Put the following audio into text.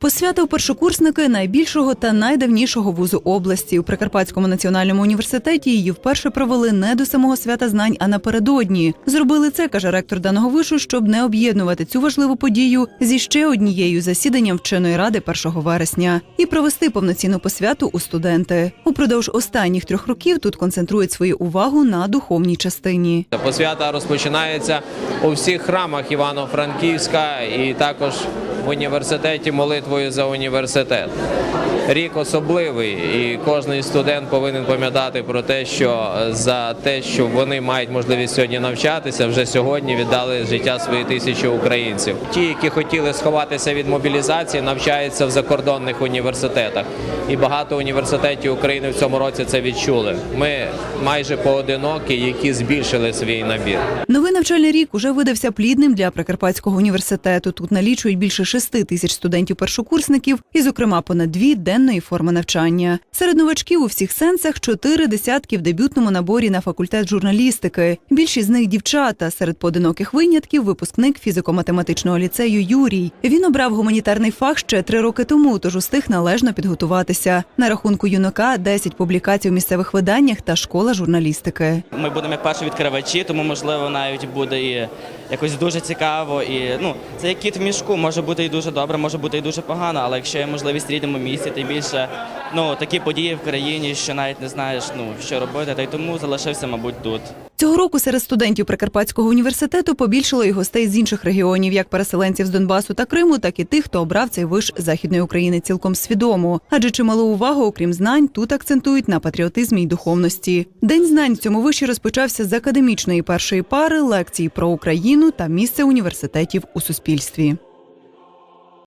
Посвятив першокурсники найбільшого та найдавнішого вузу області у Прикарпатському національному університеті. Її вперше провели не до самого свята знань, а напередодні. Зробили це, каже ректор даного вишу, щоб не об'єднувати цю важливу подію зі ще однією засіданням вченої ради 1 вересня і провести повноцінну посвяту у студенти. Упродовж останніх трьох років тут концентрують свою увагу на духовній частині. Посвята розпочинається у всіх храмах Івано-Франківська і також університеті молитвою за університет. Рік особливий, і кожен студент повинен пам'ятати про те, що за те, що вони мають можливість сьогодні навчатися, вже сьогодні віддали життя свої тисячі українців. Ті, які хотіли сховатися від мобілізації, навчаються в закордонних університетах. І багато університетів України в цьому році це відчули. Ми майже поодинокі, які збільшили свій набір. Новий навчальний рік уже видався плідним для Прикарпатського університету. Тут налічують більше шести тисяч студентів-першокурсників, і, зокрема, понад дві денної форми навчання. Серед новачків у всіх сенсах чотири десятки в дебютному наборі на факультет журналістики. Більшість з них дівчата. Серед поодиноких винятків випускник фізико-математичного ліцею Юрій. Він обрав гуманітарний фах ще три роки тому, тож устиг належно підготуватися. На рахунку юнака 10 публікацій у місцевих виданнях та школа журналістики. Ми будемо як перші відкривачі, тому можливо навіть буде і якось дуже цікаво. І ну це як кіт в мішку, може бути і дуже добре, може бути і дуже погано. Але якщо є можливість в рідному місці, тим більше ну такі події в країні, що навіть не знаєш ну що робити, та й тому залишився, мабуть, тут. Цього року серед студентів Прикарпатського університету побільшало і гостей з інших регіонів, як переселенців з Донбасу та Криму, так і тих, хто обрав цей виш західної України цілком свідомо. Адже чималу увагу, окрім знань, тут акцентують на патріотизмі й духовності. День знань в цьому виші розпочався з академічної першої пари лекцій про Україну та місце університетів у суспільстві.